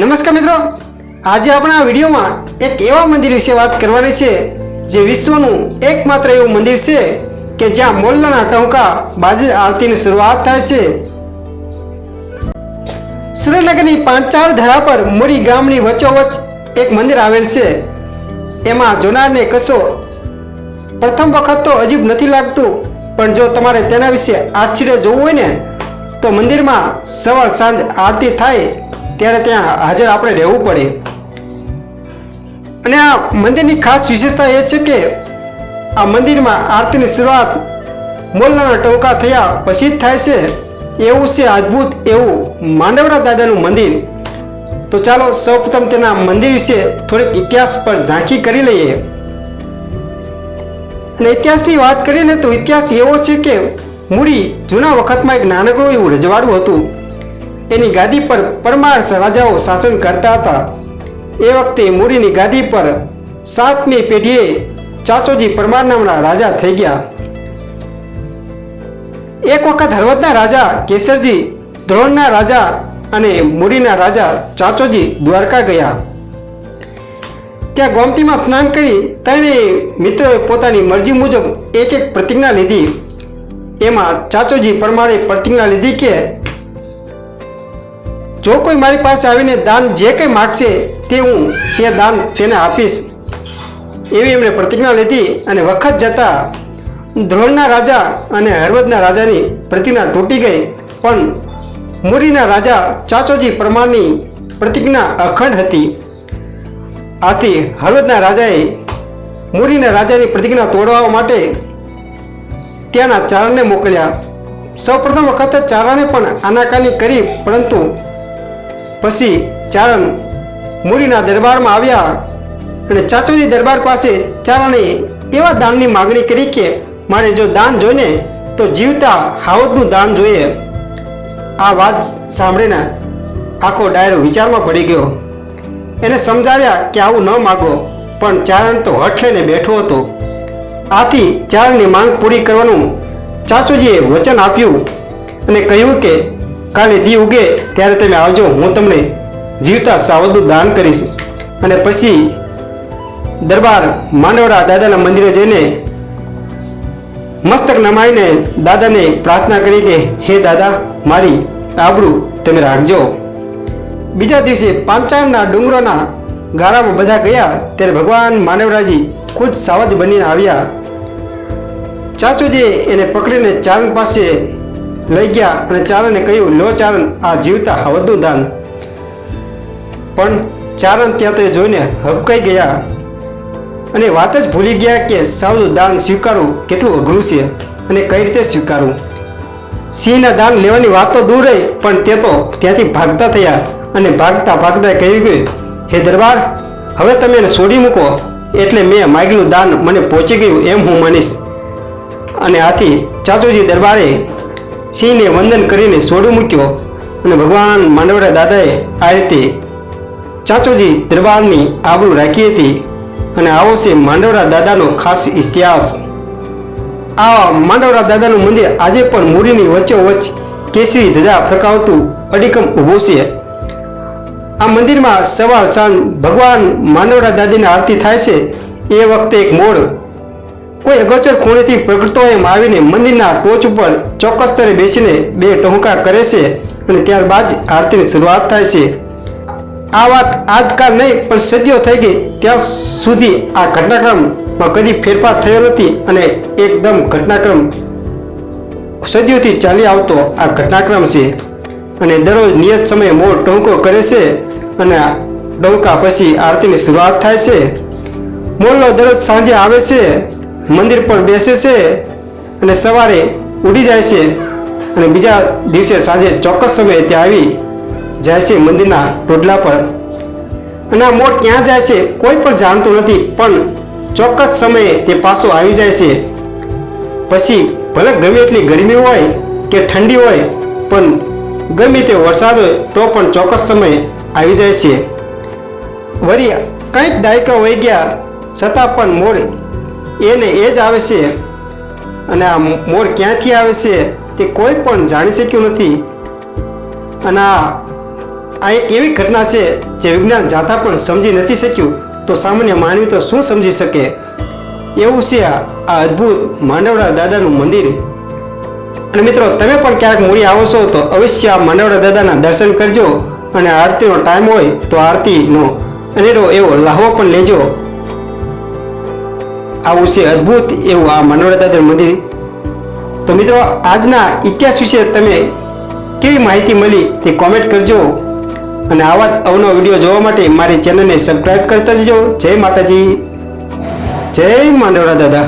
નમસ્કાર મિત્રો. આજે આપણા વિડીયોમાં એક એવા મંદિર વિશે વાત કરવાની છે, જે વિશ્વનું એકમાત્ર એવું મંદિર છે કે જ્યાં મોલ્લાના ટહુકા બાજી આરતીની શરૂઆત થાય છે. સુરેન્દ્રનગરની પાંચાળ ધરા પર મૂડી ગામની વચ્ચોવચ્ચ એક મંદિર આવેલ છે. એમાં જોનારને કશો પ્રથમ વખત તો અજીબ નથી લાગતું, પણ જો તમારે તેના વિશે આશ્ચર્ય જોવું હોય ને, તો મંદિરમાં સવાર સાંજ આરતી થાય ત્યારે ત્યાં હાજર આપણે રહેવું પડે. અને આ મંદિરની ખાસ વિશેષતા એ છે કે આ મંદિરમાં આરતીની શરૂઆત મોલ્લાના ટોકા થયા પછી જ થાય છે. એવું છે અદ્ભુત એવું માંડવડા દાદાનું મંદિર. તો ચાલો સૌપ્રથમ તેના મંદિર વિશે થોડીક ઇતિહાસ પર ઝાંખી કરી લઈએ. અને ઇતિહાસની વાત કરીએ ને તો ઇતિહાસ એવો છે કે મૂડી જૂના વખતમાં એક નાનકડું એવું રજવાડું હતું. એની ગાદી પર પરમાર રાજાઓ શાસન કરતા હતા. એ વખતે મૂડીની ગાદી પર સાતમી પેઢીએ ચાચોજી પરમાર નામના રાજા થઈ ગયા. એક વખત હળવદના રાજા કેસરજી ધ્રોણના રાજા અને મૂડીના રાજા ચાચોજી દ્વારકા ગયા. ત્યાં ગોમતીમાં સ્નાન કરી ત્રણેય મિત્રોએ પોતાની મરજી મુજબ એક એક પ્રતિજ્ઞા લીધી. એમાં ચાચોજી પરમારે પ્રતિજ્ઞા લીધી કે જો કોઈ મારી પાસે આવીને દાન જે કંઈ માગશે તે હું તે દાન તેને આપીશ. એવી એમણે પ્રતિજ્ઞા લીધી અને વખત જતા ધ્રોણના રાજા અને હળવદના રાજાની પ્રતિજ્ઞા તૂટી ગઈ. પણ મુરીના રાજા ચાચોજી પરમારની પ્રતિજ્ઞા અખંડ હતી. આથી હળવદના રાજાએ મુરીના રાજાની પ્રતિજ્ઞા તોડવા માટે ત્યાંના ચારણને મોકલ્યા. સૌપ્રથમ વખત ચારણે પણ આનાકાની કરી, પરંતુ પછી ચારણ મૂડીના દરબારમાં આવ્યા અને ચાચોજી દરબાર પાસે ચારણે એવા દાનની માગણી કરી કે મારે જો દાન જોઈને તો જીવતા હાવતનું દાન જોઈએ. આ વાત સાંભળીને આખો ડાયરો વિચારમાં પડી ગયો. એને સમજાવ્યા કે આવું ન માગો, પણ ચારણ તો હઠ લઈને બેઠો હતો. આથી ચારણની માંગ પૂરી કરવાનું ચાચોજીએ વચન આપ્યું અને કહ્યું કે કાલે દી ઉગે ત્યારે તમે આવજો, હું તમને જીવતા સાવદનું દાન કરીશ. અને પછી દરબાર માંડવડા દાદાના મંદિરે જઈને મસ્તક નમાઈને દાદાને પ્રાર્થના કરી કે, હે દાદા, મારી આબરૂ તમે રાખજો. બીજા દિવસે પાંચાળના ડુંગરોના ગાળામાં બધા ગયા, ત્યારે ભગવાન માનવરાજી ખુદ સાવજ બનીને આવ્યા. ચાચુજીએ એને પકડીને ચારણ પાસે લઈ ગયા અને ચારણે કહ્યું, લો ચારણ, આ જીવતા હવદનું દાન. પણ ચારણ ત્યાં તે જોઈને હબકાઈ ગયા અને વાત જ ભૂલી ગયા કે સાવનું દાન સ્વીકારવું કેટલું અઘરું છે અને કઈ રીતે સ્વીકારવું. સિંહના દાન લેવાની વાત તો દૂર રહી, પણ તે તો ત્યાંથી ભાગતા થયા અને ભાગતા ભાગતા કહ્યું કે, હે દરબાર, હવે તમે એને છોડી મૂકો, એટલે મેં માગેલું દાન મને પહોંચી ગયું એમ હું માનીશ. અને આથી ચાચોજી દરબારે સિંહને વંદન કરીને સોડું મૂક્યો અને ભગવાન માંડવડા દાદાએ આ રીતે ચાચોજી દરબારની આબરૂ રાખી હતી અને આવો છે માંડવડા દાદાનો ખાસ ઇતિહાસ. આ માંડવડા દાદાનું મંદિર આજે પણ મૂડીની વચ્ચોવચ્ચ કેસરી ધજા ફરકાવતું અડીકમ ઊભું છે. આ મંદિરમાં સવાર સાંજ ભગવાન માંડવડા દાદીની આરતી થાય છે. એ વખતે એક મોડ કોઈ અગોચર ખૂણેથી પ્રગટતો એમ આવીને મંદિરના ટોચ ઉપર ચોક્કસ સ્તરે બેસીને બે ટહુકા કરે છે અને ત્યારબાદ આરતીની શરૂઆત થાય છે. આ વાત આજકાલ નહીં, પણ સદીઓ થઈ ગઈ. ત્યાં સુધી આ ઘટનાક્રમમાં કદી ફેરફાર થયો નથી અને એકદમ ઘટનાક્રમ સદીઓથી ચાલી આવતો આ ઘટનાક્રમ છે. અને દરરોજ નિયત સમયે મોર ટોંકો કરે છે અને ટોંકા પછી આરતીની શરૂઆત થાય છે. મોરલો દરરોજ સાંજે આવે છે મંદિર પર બેસે છે અને સવારે ઉડી જાય છે અને બીજા દિવસે સાંજે ચોક્કસ સમયે ત્યાં આવી જાય છે મંદિરના ટોટલા પર. અને આ મોર ક્યાં જાય છે કોઈ પણ જાણતું નથી, પણ ચોક્કસ સમયે તે પાછો આવી જાય છે. પછી ભલે ગમે એટલી ગરમી હોય કે ઠંડી હોય, પણ ગમે તે વરસાદ હોય તો પણ ચોક્કસ સમયે આવી જાય છે. વળી કંઈક દાયકા વહી ગયા, છતાં પણ મોર એને એ જ આવે છે અને આ મોર ક્યાંથી આવે છે તે કોઈ પણ જાણી શક્યું નથી. અને આ આ એક એવી ઘટના છે જે વિજ્ઞાન જાતા પણ સમજી નથી શક્યું. તો સામાન્ય માનવી તો શું સમજી શકે? એવું છે આ અદ્ભુત માંડવડા દાદાનું મંદિર. અને મિત્રો, તમે પણ ક્યારેક મૂડી આવો છો તો અવશ્ય આ માંડવડા દાદાના દર્શન કરજો. અને આરતીનો ટાઈમ હોય તો આરતીનો. અનેરો એવો લાહવો પણ લેજો. આવું છે અદ્ભુત એવું આ માંડવડા દાદાનું મંદિર. તો મિત્રો, આજના ઇતિહાસ વિશે તમે કેવી માહિતી મળી તે કોમેન્ટ કરજો. અને આવા જ અવનો વીડિયો જોવા માટે મારી ચેનલને સબસ્ક્રાઈબ કરતા જજો. જય માતાજી. જય માંડવડા દાદા.